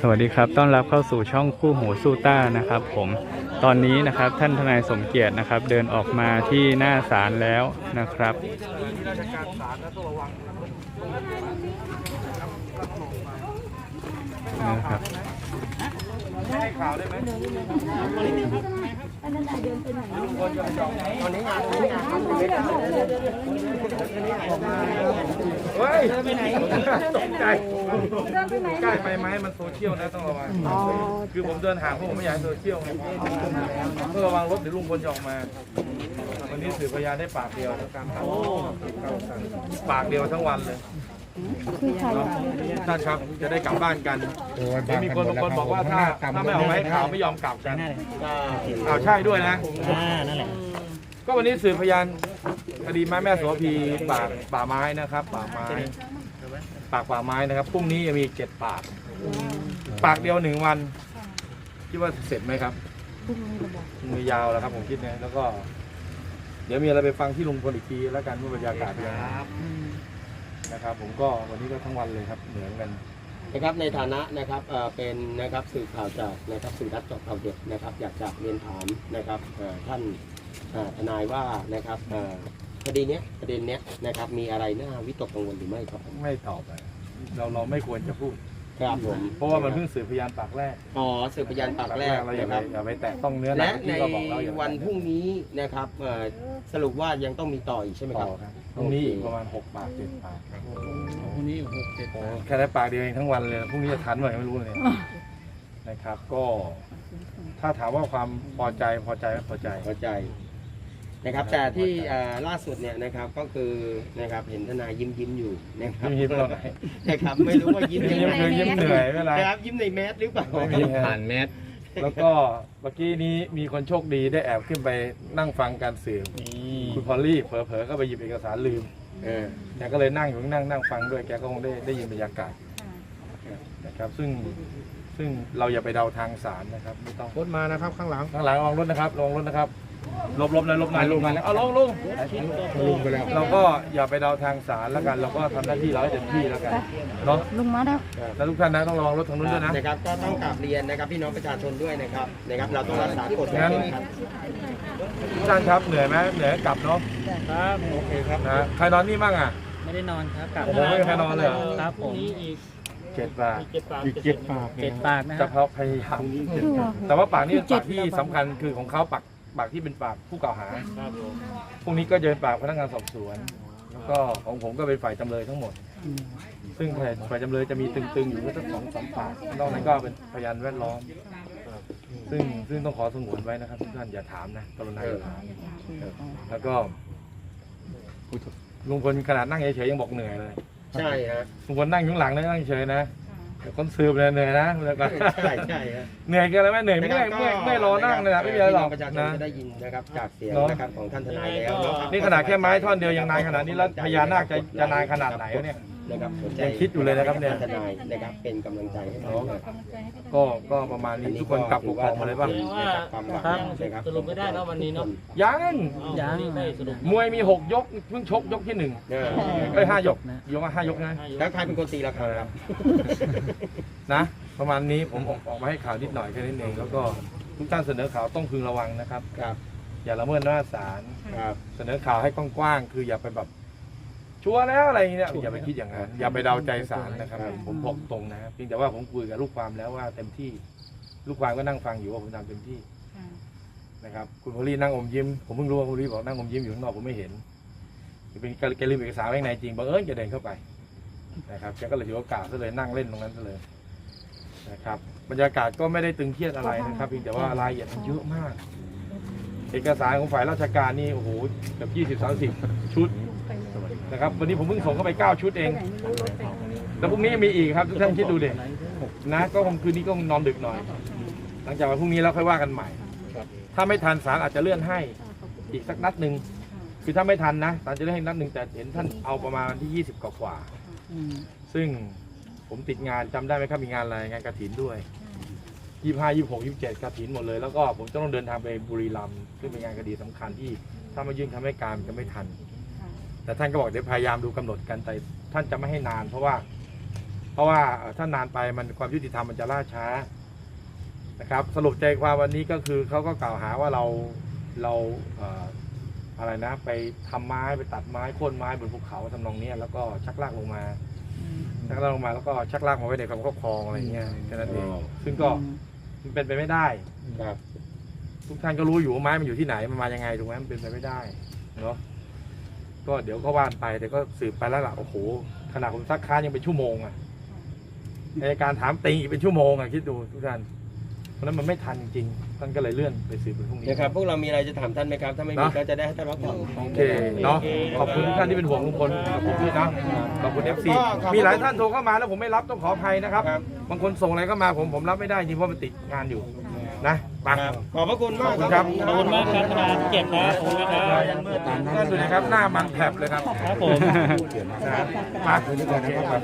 สวัสดีครับต้อนรับเข้าสู่ช่องคู่หูสู้ต้านะครับ ผมตอนนี้นะครับท่านทนายสมเกียรตินะครับ เดินออกมาที่หน้าศาลแล้วนะครับ นะครับไม่ให้ข่าวได้ไหม ลุงพลจะไปจองตอนนี้งานตอนนี้งานเฮ้ยไปไหนตกใจใกล้ไปไหมมันโซเชียลนะต้องระวังคือผมเดินห่างเพราะผมไม่อยากให้โซเชียลไงเพื่อระวังรถเดี๋ยวลุงพลจะออกมา วันนี้สืบพยานได้ปากเดียวทั้งการทำปากเดียวทั้งวันเลย ท่านครับจะได้กลับบ้านกันเดี๋ยวมีคนบางคนบอกว่าถ้าถ้าไม่ออกมาให้ข่าวไม่ยอมกลับกันอ้าวใช่ด้วยนะอ่านั่นแหละก็วันนี้สืบพยานคดีไม้แม่โสระพีปากป่าไม้นะครับ ป่าไม้ปากป่าไม้นะครับพรุ่งนี้จะมีเจ็ดปาก ปากเดียวหนึ่งวันคิดว่าเสร็จไหมครับมือยาวแล้วครับผมคิดนะแล้วก็ เดี๋ยวมีอะไรไปฟังที่ลุงพลอีกทีแล้วกันว่าบรรยากาศเป็นยังไง นะครับ ผมก็วันนี้ก็ทั้งวันเลยครับเหมือนกัน นะครับในฐานะนะครับเอ่อเป็นนะครับสื่อข่าวจากนะครับสื่อรัฐจอบข่าวเด็ดนะครับ อยากจะเรียนถามนะครับเอ่อท่านเอ่อทนายว่านะครับเอ่อคดีเนี้ยประเด็นเนี้ยนะครับมีอะไรน่าวิตกกังวลหรือไม่ครับผมไม่ตอบเลยเราเราไม่ควรจะพูด ครับผมเพราะว่ามันเพิ่งสืบพยานปากแรกอ๋อสืบพยานปากแรกเราอย่านะไปครับ อย่าไปแตะต้องเนื้อหนัและงในที่ก็บอกเราอย่าไปวันพรุ่งนี้นะครับเอ่อสรุปว่ายังต้องมีต่ออีกใช่ไหมคต่รับอครับพรุ่งนี้อีกประมาณหกปากเจ็ดปากพรุ่งนี้หกเจ็ดโอ้แค่ได้ปากเดียวเองทั้งวันเลยพรุ่งนี้จะทันไหมไม่รู้เลยนะครับ ก็ ถ้าถามว่าความพอใจพอใจไม่พอใจ เข้าใจ นะครับ แต่ที่เอ่อล่าสุดเนี่ยนะครับก็คือนะครับเห็นทนายยิ้มยิ้มๆอยู่นะครับยิ้มๆตรงไหนนะครับไม่รู้ว่ายิ้มยิ้มยังไงคือยิ้มเหนื่อยไม่เป็นไร นะครับยิ้มในแมสหรือเปล่า ไม่มีฮะผ่านแมสแล้วก็เมื่อกี้นี้มีคนโชคดีได้แอบขึ้นไปนั่งฟังการสื่อคุณพอลลี่เผลอๆก็ไปหยิบเอกสารลืมเออแกก็เลยนั่งอยู่นั่งนั่งฟังด้วยแกก็คงได้ได้ยินบรรยากาศนะครับซึ่งซึ่งเราอย่าไปเดาทางสารนะครับไม่ต้องรถมานะครับข้างหลังข้างหลังลองรถนะครับลองรถนะครับห ลบหลบหน่อยหลบหน่อยหลบหน่อยเอาลงลงลุงไปแล้วเราก็อย่าไปเดาทางสารแล้วกัน เราก็ทำหน้าที่เราให้เต็มที่แล้วกันเนาะลุงมาแล้วแล้วทุกท่านนะต้องระวังรถทางนู้นด้วยนะ นะครับก็ต้องกราบเรียนนะครับพี่น้องประชาชนด้วยนะครับนะครับเราต้องรักษากฎงั้นครับ ทุกท่านครับเหนื่อยไหมเหนื่อยก็กลับเนาะครับโอเคครับนะใครนอนนี่บ้างอะ ไม่ได้นอนครับกลับโอ้โหไม่มีใครนอนเลยเหรอ ครับผมอีกเจ็ดบาทเจ็ดปากอีกเจ็ดปากเจ็ดปากนะคจะรับเขาพยายาม แต่ว่าปากนี่เป็นปากที่สำคัญคือของเขาปาก ปากที่เป็นปากผู้กล่าวหา ครับผมพรุ่งนี้ก็จะเป็นปากพนักงานสอบสวน แล้วก็ของผมก็เป็นฝ่ายจำเลยทั้งหมด ซึ่งฝ่ายฝ่ายจำเลยจะมีตึงๆ อยู่ก็สักสองสามปาก นอกนั้นก็เป็นพยานแวดล้อม ซึ่งซึ่งต้องขอสงวนไว้นะครับทุกท่านอย่าถามนะกรุณาอย่าถามแล้วก็ลุงพลขนาดนั่งเฉยๆยังบอกเหนื่อยเลย ใช่ฮะลุงพลนั่งอยู่ข้างหลังนะนั่งเฉยนะแต่ คนสืบเนี่ยเหนื่อยนะแล้วก็ใช่ใช่ฮะเหนื่อยกันแล้วไหมเหนื่อยเมื่อยเมื่อยเมื่อยรอนั่งเลยนะไม่มีอะไรหรอกพี่น้งประชาชนนะ จะได้ยินนะครับจากเสียงเนอะนะครับของท่านทนายแล้วเอะครับนี่ขนาดแค่ไม้ท่อนเดียวยังนานขนาดนี้แล้วพญานาคจะจะนานขนาดไหนวะเนี่ย นะครับสนใจยังคิดอยู่เลยนะครับเนี่ยท่านทนายนะครับเป็นกำลังใจให้ท่านด้วยก็ก็ประมาณนี้ทุกคนกลับปกครองมาเลยป่ะความหวังนะครับสรุปไม่ได้เนอะวันนี้เนอะ ยัง ยังไม่สรุปมวยมีหกยกเพิ่งชกยกที่หนึ่งเออไปห้ายกยกมาห้ายกนะแล้วใครเป็นคนตีราคาครับ นะ ประมาณนี้ผมออกออกมาให้ข่าวนิดหน่อยแค่นั้นเอง แล้วก็ทุกท่านเสนอข่าวต้องพึงระวังนะครับ ครับ อย่าละเมิดหน้าจศาลครับ เสนอข่าวให้กว้างๆคืออย่าไปแบบ ชัวร์แล้วอะไรอย่างเงี้ยอย่าไปคิดอย่างนั้นอย่าไปเดาใจศาลนะครับ ผมบอกตรงนะครับเพียงแต่ว่าผมคุยกับลูกความแล้วว่าเต็มที่ ลูกความก็นั่งฟังอยู่ว่าผมทำเต็มที่นะครับ คุณพอลลี่นั่งอมยิ้มผมเพิ่งรู้ว่าคุณพอลลี่บอกนั่งอมยิ้มอยู่ข้างนอกผมไม่เห็นเป็นแกลืมเอกสารไว้ข้างในจริงบังเอิญแกเดินเข้าไปนะครับแกก็เลยถือโอกาสซะเลยนั่งเล่นตรงนั้นซะเลยนะครับบรรยากาศก็ไม่ได้ตึงเครียดอะไรนะครับเพียงแต่ว่ารายละเอียดมันเยอะมาก เอกสารของฝ่ายราชการนี่โอ้โหเกือบยี่สิบสามสิบชุด นะครับวันนี้ผมเพิ่งส่งเข้าไปเก้าชุดเอง แล้วพรุ่งนี้ยังมีอีกครับทุกท่านคิดดูเด็นะก็คงคืนนี้ก็คงนอนดึกหน่อย หลังจากวันพรุ่งนี้แล้วค่อยว่ากันใหม่ ถ้าไม่ทันศาลอาจจะเลื่อนให้อีกสักนัดหนึ่งคือถ้าไม่ทันนะศาลจะเลื่อนให้นัดหนึ่งแต่เห็นท่านเอาประมาณวันที่ยี่สิบกว่าๆซึ่งผมติดงานจำได้ไหมครับมีงานอะไรงานกระถินด้วยยี่ห้ายี่หกยี่เจ็ดกระถินหมดเลยแล้วก็ผมจะต้องเดินทางไปบุรีรัมย์ซึ่งเป็นงานคดีสำคัญที่ถ้ามายื่นคำให้การมันจะไม่ทัน แต่ท่านก็บอกเดี๋ยวพยายามดูกำหนดกันแต่ท่านจะไม่ให้นาน เพราะว่า เพราะว่าเอ่อถ้านานไปมันความยุติธรรมมันจะล่าช้านะครับ สรุปใจความวันนี้ก็คือเขาก็กล่าวหาว่าเราเราเอ่ออะไรนะ ไปทำไม้ไปตัดไม้โค่นไม้บนภูเขาทำนองเนี้ยแล้วก็ชักลากลงมาชักลากลงมาแล้วก็ชักลากมาไว้ในความครอบครองอะไรเงี้ยแค่นั้นเองซึ่งก็มันเป็นไปไม่ได้ครับ ทุกท่านก็รู้อยู่ว่าไม้มันอยู่ที่ไหนมันมายังไงถูกไหมมันเป็นไปไม่ได้เนาะ ก็เดี๋ยวก็ว่านไปแต่ก็สืบไปแล้วล่ะโอ้โหขนาดผมซักค้านยังเป็นชั่วโมงอะในการถามติงอีกเป็นชั่วโมงอะคิดดูทุกท่านเพราะฉะนั้นมันไม่ทันจริงๆท่านก็เลยเลื่อนไปสืบเป็นพรุ่งนี้นะครับพวกเรามีอะไรจะถามท่านไหมครับถ้าไม่มีเนาะก็จะได้ให้ท่านรับก่อนโอเคเนาะขอบคุณทุกท่านที่เป็นห่วงลุงพลขอบคุณพี่นะขอบคุณเอฟซีก็ขอบคุณมีหลายท่านโทรเข้ามาแล้วผมไม่รับต้องขออภัยนะครับครับบางคนส่งอะไรเข้ามาผมผมรับไม่ได้จริงเพราะมันติดงานอยู่นะ ไปครับขอบพระคุณมากขอบคุณครับขอบคุณมากครับทนายเกียรติครับขอบคุณนะครับท่านดูนะครับหน้ามันแผลบเลยครับครับผมนะมาโอเคครับ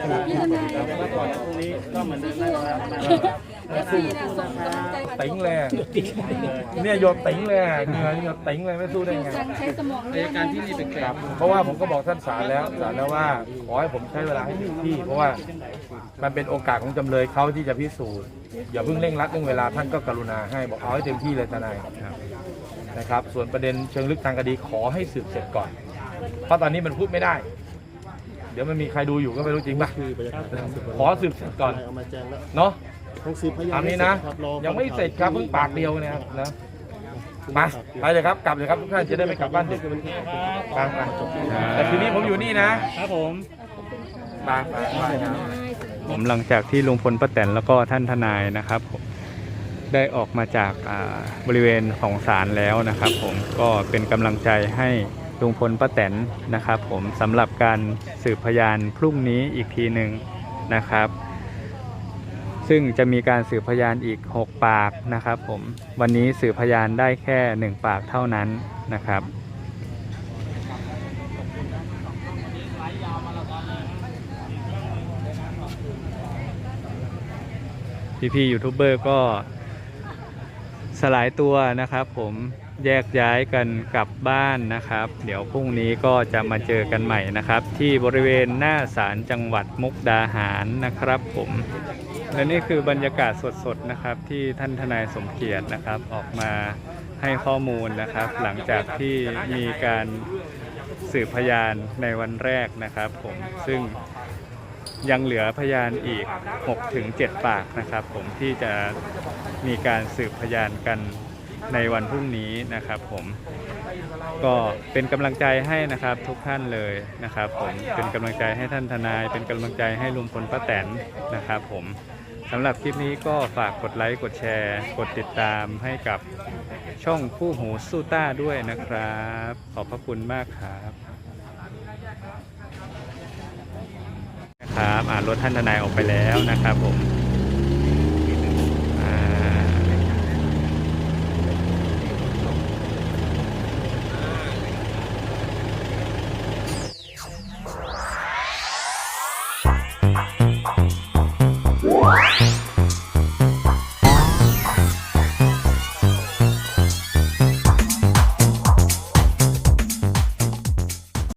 ติ๋งเลยอะเนี่ยโยนติ๋งเลยอะเหงื่อโยนติ๋งเลยไม่สู้ได้ไงใช้สมองเรื่องการที่นี่เป็นครับเพราะว่าผมก็บอกท่านศาลแล้วศาลแล้วว่าขอให้ผมใช้เวลาให้เต็มที่ เพราะว่ามันเป็นโอกาสของจำเลยเขาที่จะพิสูจน์อย่าเพิ่งเร่งรัดเรื่องเวลาท่านก็กรุณาให้บอกเอาให้เต็มที่เลยทนายนะครับ ส่วนประเด็นเชิงลึกทางคดีขอให้สืบเสร็จก่อน เพราะตอนนี้มันพูดไม่ได้ เดี๋ยวมันมีใครดูอยู่ก็ไม่รู้จริงป่ะขอสืบเสร็จก่อนเนาะอันนี้นะ ยังไม่เสร็จครับเพิ่งปากเดียวเนะครับนะมาไปเลยครับกลับเลยครับทุกท่านจะได้ไม่กลับบ้านดึกไปไปแต่คืนนี้ผมอยู่นี่นะครับผมไปไปไปครับ ผมหลังจากที่ลุงพลป้าแตนแล้วก็ท่านทนายนะครับผม ได้ออกมาจากบริเวณของศาลแล้วนะครับผมก็เป็นกำลังใจให้ลุงพลป้าแตนนะครับผมสำหรับการสืบพยานพรุ่งนี้อีกทีหนึ่งนะครับ ซึ่งจะมีการสืบพยานอีก 6 ปากนะครับผมวันนี้สืบพยานได้แค่ 1 ปากเท่านั้นนะครับพี่ๆยูทูบเบอร์ก็ สลายตัวนะครับ ผมแยกย้ายกันกลับบ้านนะครับ เดี๋ยวพรุ่งนี้ก็จะมาเจอกันใหม่นะครับ ที่บริเวณหน้าศาลจังหวัดมุกดาหารนะครับ ผมและนี่คือบรรยากาศสดๆนะครับ ที่ท่านทนายสมเกียรตินะครับ ออกมาให้ข้อมูลนะครับ หลังจากที่มีการสืบพยานในวันแรกนะครับ ผมซึ่งยังเหลือพยานอีก 6-7ถึง7ปากนะครับ ผมที่จะ มีการสืบพยานกันในวันพรุ่งนี้นะครับผมก็เป็นกำลังใจให้นะครับทุกท่านเลยนะครับผมเป็นกำลังใจให้ท่านทนาย เป็นกำลังใจให้ลุงพลป้าแตนนะครับผมสำหรับคลิปนี้ก็ฝากกดไลค์กดแชร์ กดติดตามให้กับช่องคู่หูสู้ต้าด้วยนะครับ ขอบพระคุณมากครับนะครับอ่ารถท่านทนายออกไปแล้วนะครับผม